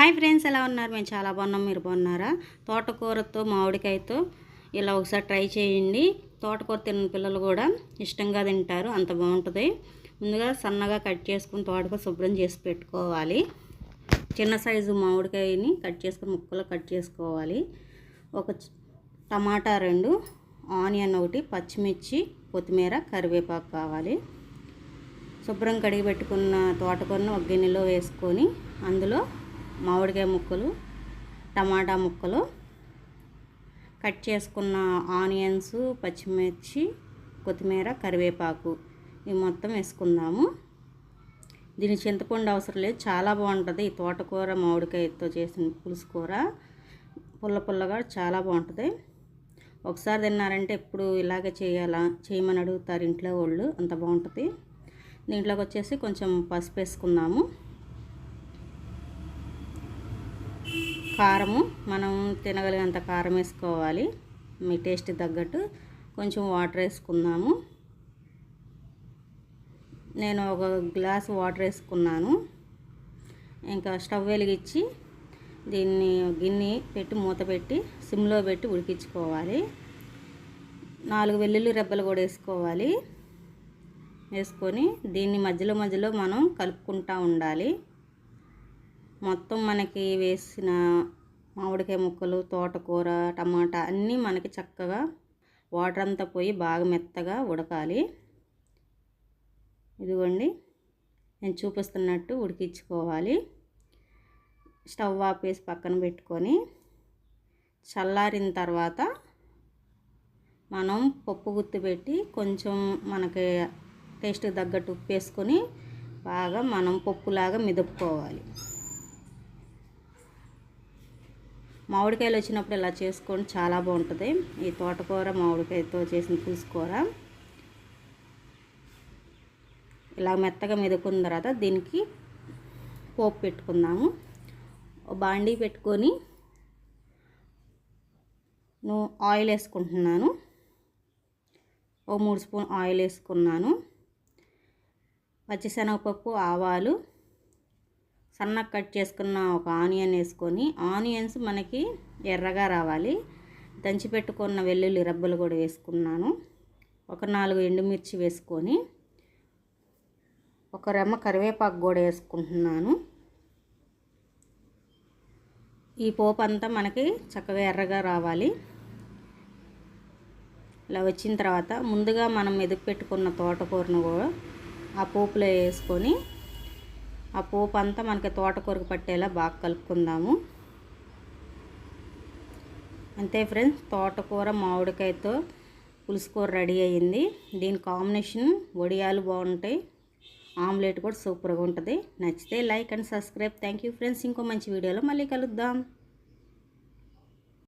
Hi friends ఎలా ఉన్నారు? మేము చాలా బాగున్నాం. మీరు బాగున్నారా? తోటకూరతో మామిడికాయతో ఇలా ఒకసారి ట్రై చేయండి. తోటకూర తిన్న పిల్లలు కూడా ఇష్టంగా తింటారు. అంత బాగుంటుంది. ముందుగా సన్నగా కట్ చేసుకుని తోటకూర శుభ్రం చేసి పెట్టుకోవాలి. చిన్న సైజు మామిడికాయని కట్ చేసుకుని ముక్కలు కట్ చేసుకోవాలి. ఒక టమాటా రెండు ఆనియన్ ఒకటి పచ్చిమిర్చి కొత్తిమీర కరివేపాకు కావాలి. శుభ్రం కడిగి పెట్టుకున్న తోటకూరను ఒక గిన్నెలో వేసుకొని అందులో మామిడికాయ ముక్కలు టమాటా ముక్కలు కట్ చేసుకున్న ఆనియన్స్ పచ్చిమిర్చి కొత్తిమీర కరివేపాకు ఇవి మొత్తం వేసుకుందాము. దీని చింతపండు అవసరం లేదు చాలా బాగుంటుంది. ఈ తోటకూర మామిడికాయతో చేసిన పులుసు కూర పుల్ల పుల్లగా చాలా బాగుంటుంది. ఒకసారి తిన్నారంటే ఎప్పుడు ఇలాగే చేయాలా చేయమని అడుగుతారు ఇంట్లో వాళ్ళు అంత బాగుంటుంది. దీంట్లోకి వచ్చేసి కొంచెం పసుపు వేసుకుందాము. కారము మనం తినగలిగేంత కారం వేసుకోవాలి. మీ టేస్ట్ తగ్గట్టు కొంచెం వాటర్ వేసుకుందాము. నేను ఒక గ్లాస్ వాటర్ వేసుకున్నాను. ఇంకా స్టవ్ వెలిగించి దీన్ని గిన్నె పెట్టి మూత పెట్టి సిమ్లో పెట్టి ఉడికించుకోవాలి. నాలుగు వెల్లుల్లి రెబ్బలు కూడా వేసుకోవాలి. వేసుకొని దీన్ని మధ్యలో మధ్యలో మనం కలుపుకుంటూ ఉండాలి. మొత్తం మనకి వేసిన మామిడికాయ ముక్కలు తోటకూర టమాటా అన్నీ మనకి చక్కగా వాటర్ అంతా పోయి బాగా మెత్తగా ఉడకాలి. ఇదిగోండి నేను చూపిస్తున్నట్టు ఉడికించుకోవాలి. స్టవ్ ఆపేసి పక్కన పెట్టుకొని చల్లారిన తర్వాత మనం పప్పు గుత్తి పెట్టి కొంచెం మనకి టేస్ట్ తగ్గట్టు ఉప్పు వేసుకొని బాగా మనం పప్పులాగా మిదుపుకోవాలి. మామిడికాయలు వచ్చినప్పుడు ఇలా చేసుకొని చాలా బాగుంటుంది. ఈ తోటకూర మామిడికాయతో చేసిన పులుసుకూర. ఇలా మెత్తగా మెదుకున్న తర్వాత దీనికి పోపు పెట్టుకుందాము. బాండీ పెట్టుకొని నువ్వు ఆయిల్ వేసుకుంటున్నాను. ఓ మూడు స్పూన్ ఆయిల్ వేసుకున్నాను. పచ్చిశనగపప్పు ఆవాలు సన్నగా కట్ చేసుకున్న ఒక ఆనియన్ వేసుకొని ఆనియన్స్ మనకి ఎర్రగా రావాలి. దంచి పెట్టుకున్న వెల్లుల్లి రబ్బలు కూడా వేసుకున్నాను. ఒక నాలుగు ఎండుమిర్చి వేసుకొని ఒక రెమ్మ కరివేపాకు కూడా వేసుకుంటున్నాను. ఈ పోపు అంతా మనకి చక్కగా ఎర్రగా రావాలి. ఇలా వచ్చిన తర్వాత ముందుగా మనం మెదుపు పెట్టుకున్న తోటకూరను కూడా ఆ పోపులో వేసుకొని ఆ పోపు అంతా మనకి తోటకూరకు పట్టేలా బాగా కలుపుకుందాము. అంతే ఫ్రెండ్స్ తోటకూర మామిడికాయతో పులుసు కూర రెడీ అయ్యింది. దీని కాంబినేషన్ వడియాలు బాగుంటాయి. ఆమ్లెట్ కూడా సూపర్గా ఉంటుంది. నచ్చితే like and subscribe. Thank you friends. ఇంకో మంచి వీడియోలో మళ్ళీ కలుద్దాం.